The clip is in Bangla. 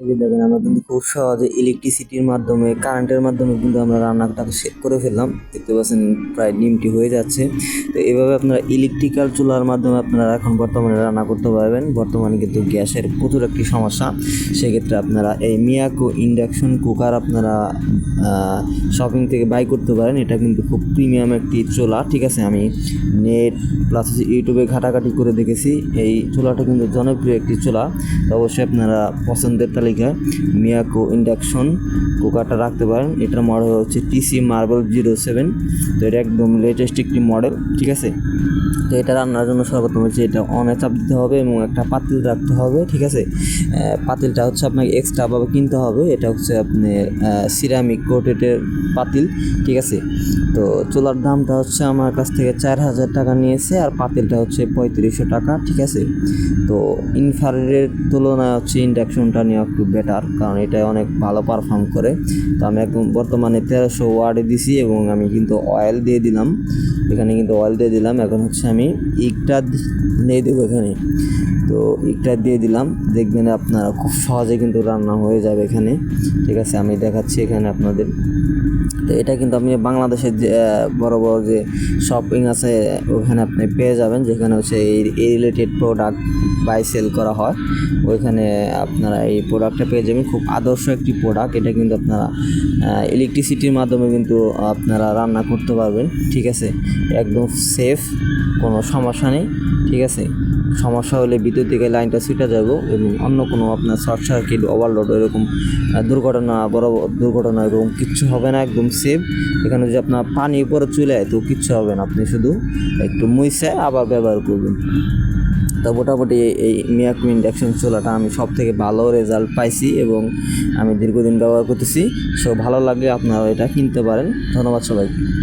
দেখেন, আমরা কিন্তু খুব সহজে ইলেকট্রিসিটির মাধ্যমে কারেন্টের মাধ্যমে কিন্তু আমরা রান্নাটাকে সেট করে ফেললাম। দেখতে পাচ্ছেন, প্রায় ডিমটি হয়ে যাচ্ছে। তো এভাবে আপনারা ইলেকট্রিক্যাল চুলার মাধ্যমে আপনারা এখন বর্তমানে রান্না করতে পারবেন। বর্তমানে কিন্তু গ্যাসের প্রচুর একটি সমস্যা। সেক্ষেত্রে আপনারা এই মিয়াকো ইন্ডাকশন কুকার আপনারা শপিং থেকে বাই করতে পারেন। এটা কিন্তু খুব প্রিমিয়াম একটি চুলা, ঠিক আছে? আমি নেট প্লাস ইউটিউবে ঘাটাঘাটি করে দেখেছি। এই চুলাটা কিন্তু জনপ্রিয় একটি চুলা। তো অবশ্যই আপনারা পছন্দের তালিকায় মিয়াকো ইন্ডাকশন কুকারটা রাখতে পারেন। এটার মডেল হচ্ছে টিসি মার্বেল জিরো সেভেন তো এটা একদম লেটেস্ট একটি মডেল ঠিক আছে? তো এটা রান্নার জন্য সর্বপ্রথম হচ্ছে এটা অনে চাপ দিতে হবে এবং একটা পাতিল রাখতে হবে, ঠিক আছে? পাতিলটা হচ্ছে আপনাকে এক্সট্রাভাবে কিনতে হবে। এটা হচ্ছে আপনার সিরামিক কোটেটের পাতিল, ঠিক আছে? তো চুলার দামটা হচ্ছে আমার কাছ থেকে চার হাজার টাকা নিয়েছে আর পাতিলটা হচ্ছে পঁয়ত্রিশশো টাকা, ঠিক আছে? তো ইনফারের তুলনায় হচ্ছে ইন্ডাকশনটা নেওয়া একটু বেটার কারণ এটা অনেক ভালো পারফর্ম করে। তো আমি এখন বর্তমানে তেরোশো ওয়ার্ডে দিছি এবং আমি কিন্তু অয়েল দিয়ে দিলাম। এখানে কিন্তু অয়েল দিয়ে দিলাম। এখন হচ্ছে আমি ইকটা দিয়ে দেবো এখানে। তো ইকটা দিয়ে দিলাম। দেখবেন আপনারা খুব সহজে কিন্তু রান্না হয়ে যাবে এখানে। ঠিক আছে, আমি দেখাচ্ছি এখানে আপনাদের। তো এটা কিন্তু আপনি বাংলাদেশের যে বড় বড় যে শপিং আছে, ওখানে আপনি পেয়ে যাবেন। যেখানে হচ্ছে এই রিলেটেড প্রোডাক্ট বাই সেল করা হয়। ওইখানে আপনারা এই প্রোডাক্টটা পেয়ে যাবেন। খুব আদর্শ একটি প্রোডাক্ট। এটা কিন্তু আপনারা ইলেকট্রিসিটির মাধ্যমে কিন্তু আপনারা রান্না করতে পারবেন। ঠিক আছে? একদম সেফ কোনো সমস্যা নেই। ঠিক আছে? সমস্যা হলে বিদ্যুৎ থেকে লাইনটা ছুটে যাব এবং অন্য কোনো আপনার শর্ট সার্কিট ওভারলোড এরকম দুর্ঘটনা, বড় দুর্ঘটনা এরকম কিচ্ছু হবে না। একদম সেফ এখানে যদি আপনার পানি উপরে চলে যায় তো কিচ্ছু হবে না। আপনি শুধু একটু মুইসে আবার ব্যবহার করবেন। তো মোটামুটি এই- মিয়াকমি মিয়াকু ইন্ডাকশন চুলাটা আমি সব থেকে ভালো রেজাল্ট পাইছি এবং আমি দীর্ঘদিন ব্যবহার করতেছি। সো ভালো লাগলে আপনারা এটা কিনতে পারেন। ধন্যবাদ সবাইকে।